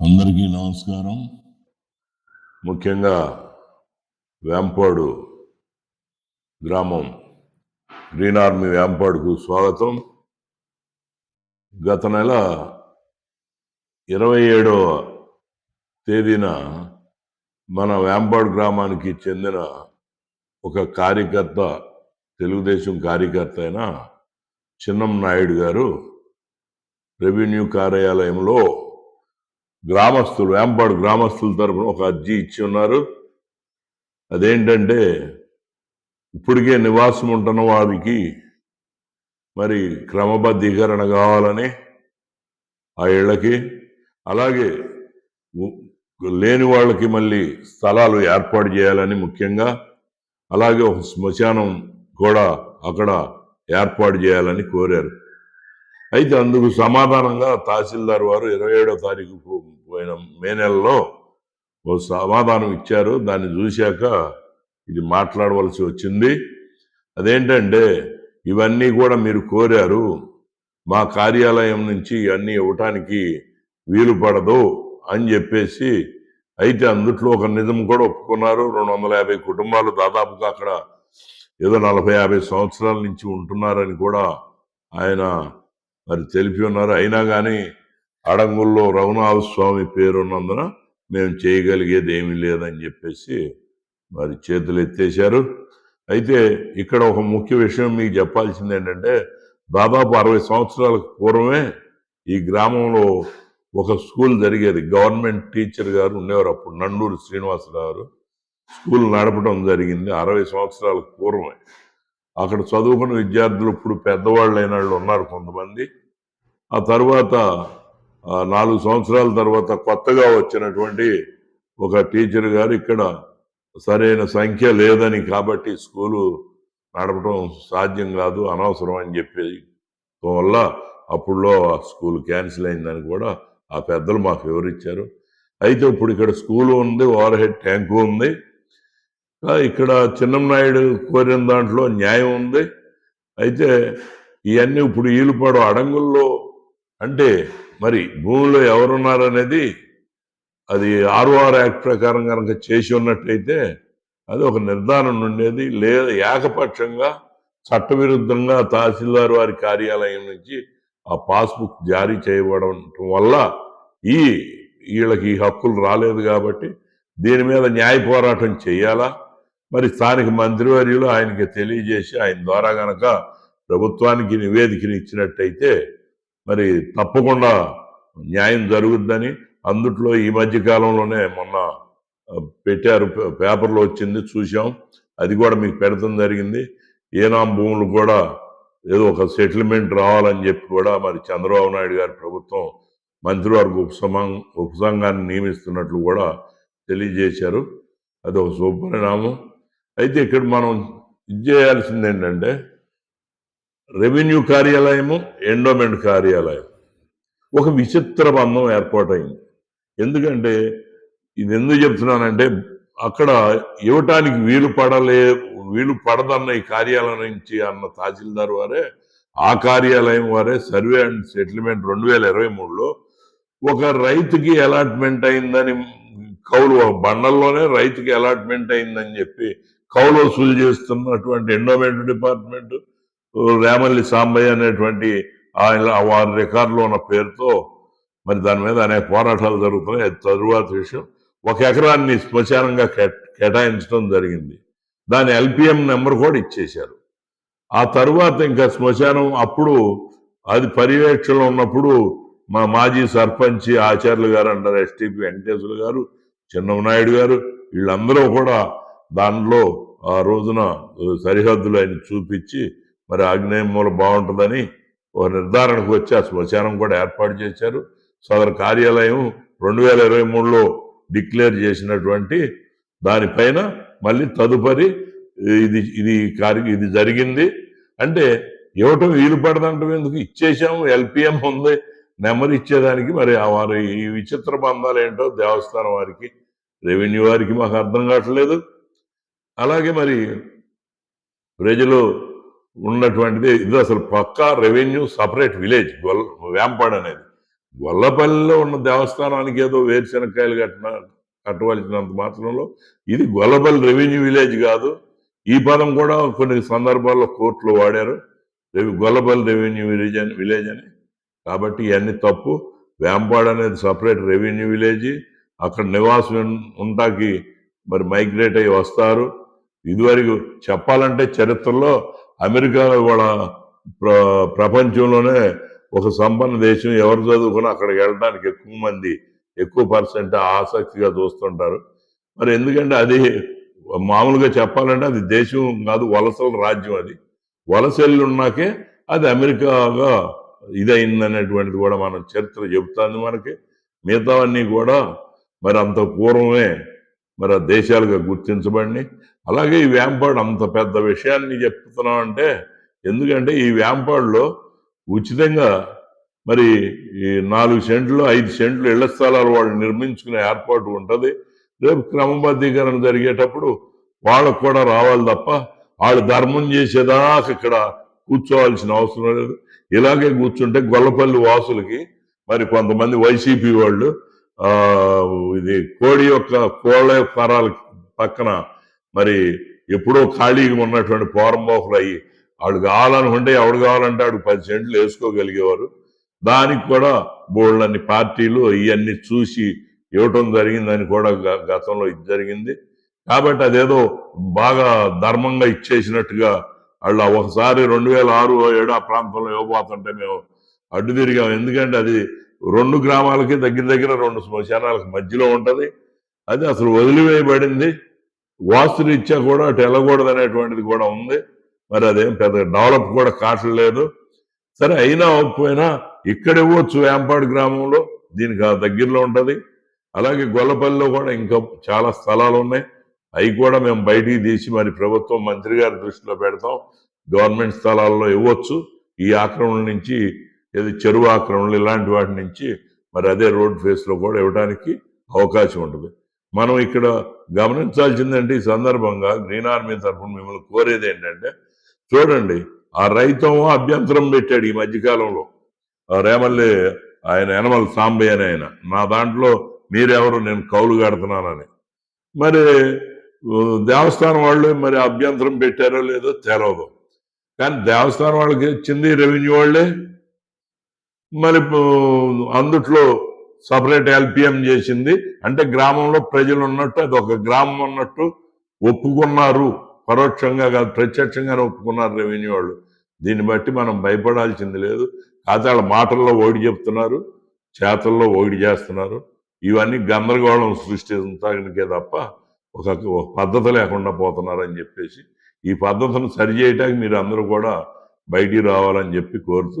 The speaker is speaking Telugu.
అందరికీ నమస్కారం. ముఖ్యంగా వేంపాడు గ్రామం గ్రీన్ ఆర్మీ వేంపాడుకు స్వాగతం. గత నెల ఇరవై ఏడవ తేదీన మన వేంపాడు గ్రామానికి చెందిన ఒక కార్యకర్త తెలుగుదేశం కార్యకర్త అయిన చిన్నం నాయుడు గారు రెవెన్యూ కార్యాలయంలో గ్రామస్తులు వేంపాడు గ్రామస్తుల తరపున ఒక అర్జీ ఇచ్చి ఉన్నారు. అదేంటంటే ఇప్పటికే నివాసం ఉంటున్న వారికి మరి క్రమబద్ధీకరణ కావాలని ఆ ఇళ్ళకి అలాగే లేని వాళ్ళకి మళ్ళీ స్థలాలు ఏర్పాటు చేయాలని ముఖ్యంగా అలాగే ఒక శ్మశానం కూడా అక్కడ ఏర్పాటు చేయాలని కోరారు. అయితే అందుకు సమాధానంగా తహసీల్దార్ వారు ఇరవై ఏడో తారీఖు పోయిన మే నెలలో ఓ సమాధానం ఇచ్చారు. దాన్ని చూశాక ఇది మాట్లాడవలసి వచ్చింది. అదేంటంటే ఇవన్నీ కూడా మీరు కోరారు. మా కార్యాలయం నుంచి ఇవన్నీ ఇవ్వటానికి వీలు పడదు అని చెప్పేసి అయితే అందుట్లో ఒక నిజం కూడా ఒప్పుకున్నారు. రెండు వందల యాభై కుటుంబాలు దాదాపుగా అక్కడ ఏదో నలభై యాభై సంవత్సరాల నుంచి ఉంటున్నారని కూడా ఆయన మరి తెలిపి ఉన్నారు. అయినా కానీ అడంగుల్లో రఘునాథ స్వామి పేరున్నందున మేము చేయగలిగేది ఏమీ లేదని చెప్పేసి మరి చేతులు ఎత్తేశారు. అయితే ఇక్కడ ఒక ముఖ్య విషయం మీకు చెప్పాల్సింది ఏంటంటే దాదాపు అరవై సంవత్సరాల పూర్వమే ఈ గ్రామంలో ఒక స్కూల్ జరిగేది. గవర్నమెంట్ టీచర్ గారు ఉండేవారు అప్పుడు నండూరు శ్రీనివాసరావు గారు. స్కూల్ నడపడం జరిగింది అరవై సంవత్సరాల పూర్వమే. అక్కడ చదువుకున్న విద్యార్థులు ఇప్పుడు పెద్దవాళ్ళు అయిన వాళ్ళు ఉన్నారు కొంతమంది. ఆ తర్వాత నాలుగు సంవత్సరాల తర్వాత కొత్తగా వచ్చినటువంటి ఒక టీచర్ గారు ఇక్కడ సరైన సంఖ్య లేదని కాబట్టి స్కూలు నడపడం సాధ్యం కాదు అనవసరం అని చెప్పి వల్ల అప్పుడులో ఆ స్కూల్ క్యాన్సిల్ అయిందని కూడా ఆ పెద్దలు మాకు వివరించారు అయితే ఇప్పుడు ఇక్కడ స్కూల్ ఉంది ఓవర్ హెడ్ ట్యాంకు ఉంది. ఇక్కడ చిన్నంనాయుడు కోరిన దాంట్లో న్యాయం ఉంది. అయితే ఇవన్నీ ఇప్పుడు ఈలుపాడు అడంగుల్లో అంటే మరి భూమిలో ఎవరున్నారనేది అది ఆర్ఓఆర్ యాక్ట్ ప్రకారం కనుక చేసి ఉన్నట్టయితే అది ఒక నిర్ధారణ ఉండేది. లేదా ఏకపక్షంగా చట్టవిరుద్ధంగా తహసీల్దార్ వారి కార్యాలయం నుంచి ఆ పాస్బుక్ జారీ చేయబడటం వల్ల ఈ వీళ్ళకి ఈ హక్కులు రాలేదు కాబట్టి దీని మీద న్యాయ పోరాటం చేయాలా? మరి స్థానిక మంత్రివర్యులు ఆయనకి తెలియజేసి ఆయన ద్వారా గనక ప్రభుత్వానికి నివేదికను ఇచ్చినట్టయితే మరి తప్పకుండా న్యాయం జరుగుద్దని అందుట్లో ఈ మధ్య కాలంలోనే మొన్న పెట్టారు పేపర్లో వచ్చింది చూసాం అది కూడా మీకు పెడతాం జరిగింది. ఏనాం భూములు కూడా ఏదో ఒక సెటిల్మెంట్ రావాలని చెప్పి కూడా మరి చంద్రబాబు నాయుడు గారి ప్రభుత్వం మంత్రివర్గ ఉపసమం ఉపసంఘాన్ని నియమిస్తున్నట్లు కూడా తెలియజేశారు. అది ఒక శుభపరిణామం అయితే ఇక్కడ మనం ఇది చేయాల్సింది ఏంటంటే రెవెన్యూ కార్యాలయము ఎండోమెంట్ కార్యాలయం. ఒక విచిత్ర బంధం ఏర్పాటైంది. ఎందుకంటే ఇది ఎందుకు చెప్తున్నానంటే అక్కడ ఇవ్వటానికి వీలు పడలే వీలు పడదన్న ఈ కార్యాలయం నుంచి అన్న తహసీల్దార్ వారే ఆ కార్యాలయం వారే సర్వే అండ్ సెటిల్మెంట్ రెండు వేల ఇరవై మూడులో ఒక రైతుకి అలాట్మెంట్ అయిందని కౌలు బండల్లోనే రైతుకి అలాట్మెంట్ అయిందని చెప్పి కౌలు వసూలు చేస్తున్నటువంటి ఎండోమెంట్ డిపార్ట్మెంట్ రేమల్లి సాంబయ్య అనేటువంటి ఆయన వారి రికార్డులో ఉన్న పేరుతో మరి దాని మీద అనేక పోరాటాలు జరుగుతున్నాయి. అది తరువాత విషయం. ఒక ఎకరాన్ని శ్మశానంగా కేటాయించడం జరిగింది. దాని ఎల్పిఎం నెంబర్ కూడా ఇచ్చేశారు. ఆ తరువాత ఇంకా శ్మశానం అప్పుడు అది పర్యవేక్షణలో ఉన్నప్పుడు మా మాజీ సర్పంచ్ ఆచార్యులు గారు అంటారు ఎస్టీపీ వెంకటేశ్వర గారు చిన్ననాయుడు గారు వీళ్ళందరూ కూడా దానిలో ఆ రోజున సరిహద్దులు ఆయన చూపించి మరి ఆగ్నేయం మూల బాగుంటుందని ఒక నిర్ధారణకు వచ్చి ఆ శ్మశానం కూడా ఏర్పాటు చేశారు. సదరు కార్యాలయం రెండు వేల ఇరవై మూడులో డిక్లేర్ చేసినటువంటి దానిపైన మళ్ళీ తదుపరి ఇది ఇది కార్య ఇది జరిగింది. అంటే ఇవ్వటం వీలు పడదంటే ఎందుకు? ఇచ్చేసాము ఎల్పిఎం ఉంది. నెంబర్ ఇచ్చేదానికి మరి ఆ వారి ఈ విచిత్ర బంధాలు ఏంటో దేవస్థానం వారికి రెవెన్యూ వారికి మాకు అర్థం కావట్లేదు. అలాగే మరి ప్రజలు ఉన్నటువంటిది ఇది అసలు పక్కా revenue separate village Golla Vempadu అనేది. గొల్లపల్లిలో ఉన్న దేవస్థానానికి ఏదో వేరుశనక్కాయలు కట్టిన కట్టవలసినంత మాత్రంలో ఇది గొల్లపల్లి రెవెన్యూ విలేజ్ కాదు. ఈ పదం కూడా కొన్ని సందర్భాల్లో కోర్టులు వాడారు. రెవి గొల్లపల్లి రెవెన్యూ విలేజ్ అని విలేజ్ అని. కాబట్టి ఇవన్నీ తప్పు. వేంపాడు అనేది సపరేట్ రెవెన్యూ విలేజ్. అక్కడ నివాసం ఉంటాకి మరి మైగ్రేట్ అయ్యి వస్తారు. ఇదివరకు చెప్పాలంటే చరిత్రలో అమెరికాలో కూడా ప్ర ప్రపంచంలోనే ఒక సంపన్న దేశం ఎవరు చదువుకున్నా అక్కడికి వెళ్ళడానికి ఎక్కువ మంది ఎక్కువ పర్సెంట్ ఆసక్తిగా చూస్తుంటారు. మరి ఎందుకంటే అది మామూలుగా చెప్పాలంటే అది దేశం కాదు వలసల రాజ్యం అది. వలసలు ఉన్నాకే అది అమెరికాగా ఇదైంది అనేటువంటిది కూడా మనం చరిత్ర చెబుతుంది మనకి. మిగతావన్నీ కూడా మరి అంత పూర్వమే మరి ఆ దేశాలుగా గుర్తించబడి అలాగే ఈ వేంపాడు అంత పెద్ద విషయాన్ని చెప్తున్నాం అంటే ఎందుకంటే ఈ వేంపాడులో ఉచితంగా మరి ఈ నాలుగు సెంట్లు ఐదు సెంట్లు ఇళ్ళ స్థలాలు వాళ్ళు నిర్మించుకునే ఏర్పాటు ఉంటుంది. రేపు క్రమబద్ధీకరణ జరిగేటప్పుడు వాళ్ళకు కూడా రావాలి తప్ప వాళ్ళు ధర్మం చేసేదాకా ఇక్కడ కూర్చోవాల్సిన అవసరం లేదు. ఇలాగే కూర్చుంటే గొల్లపల్లి వాసులకి మరి కొంతమంది వైసీపీ వాళ్ళు ఇది కోడి యొక్క కోళ్ళ ఫారాల పక్కన మరి ఎప్పుడో ఖాళీగా ఉన్నటువంటి పోరంబోకులు అయ్యి వాడు కావాలనుకుంటే ఎవడు కావాలంటే ఆడు పది సెంట్లు వేసుకోగలిగేవారు. దానికి కూడా బోళ్ళన్ని పార్టీలు ఇవన్నీ చూసి ఇవ్వటం జరిగిందని కూడా గతంలో ఇది జరిగింది. కాబట్టి అదేదో బాగా ధర్మంగా ఇచ్చేసినట్టుగా వాళ్ళు ఒకసారి రెండు వేల ఆరు ఏడు ఆ ప్రాంతంలో ఇవ్వబోతుంటే మేము అడ్డు తిరిగాం. ఎందుకంటే అది రెండు గ్రామాలకి దగ్గర దగ్గర రెండు శ్మశానాలకు మధ్యలో ఉంటుంది. అది అసలు వదిలివేయబడింది. వాస్తురీత్యా కూడా అటు అనేటువంటిది కూడా ఉంది. మరి అదేం పెద్ద డెవలప్ కూడా కావట్లేదు సరే అయినా ఒప్పుపోయినా ఇక్కడ ఇవ్వచ్చు వేంపాడు గ్రామంలో. దీనికి ఆ దగ్గరలో ఉంటుంది. అలాగే గొల్లపల్లిలో కూడా ఇంకా చాలా స్థలాలు ఉన్నాయి. అవి కూడా మేము బయటికి తీసి మరి ప్రభుత్వం మంత్రి గారి దృష్టిలో పెడతాం. గవర్నమెంట్ స్థలాల్లో ఇవ్వచ్చు. ఈ ఆక్రమణ నుంచి ఏది చెరువు ఆక్రమణలు ఇలాంటి వాటి నుంచి మరి అదే రోడ్ ఫేస్లో కూడా ఇవ్వడానికి అవకాశం ఉంటుంది. మనం ఇక్కడ గమనించాల్సిందంటే ఈ సందర్భంగా గ్రీన్ ఆర్మీ తరఫున మిమ్మల్ని కోరేది ఏంటంటే చూడండి ఆ రైతం అభ్యంతరం పెట్టాడు ఈ మధ్యకాలంలో. రేమల్లి ఆయన యనమల సాంబయ్య అని ఆయన. నా దాంట్లో మీరెవరు నేను కౌలు కడుతున్నానని. మరి దేవస్థానం వాళ్ళు మరి అభ్యంతరం పెట్టారో లేదో తెలవదు. కానీ దేవస్థానం వాళ్ళకి ఇచ్చింది రెవెన్యూ వాళ్ళే మరి అందుట్లో సపరేట్ ఎల్పిఎం చేసింది. అంటే గ్రామంలో ప్రజలు ఉన్నట్టు అది ఒక గ్రామం అన్నట్టు ఒప్పుకున్నారు. పరోక్షంగా కాదు ప్రత్యక్షంగానే ఒప్పుకున్నారు రెవెన్యూ వాళ్ళు. దీన్ని బట్టి మనం భయపడాల్సింది లేదు. కాకపోతే వాళ్ళ మాటల్లో ఓడి చెప్తున్నారు చేతల్లో ఓడి చేస్తున్నారు. ఇవన్నీ గందరగోళం సృష్టించడానికే తప్ప ఒక పద్ధతి లేకుండా పోతున్నారని చెప్పేసి ఈ పద్ధతిని సరిచేయటానికి మీరు అందరూ కూడా బయటికి రావాలని చెప్పి కోరుతూ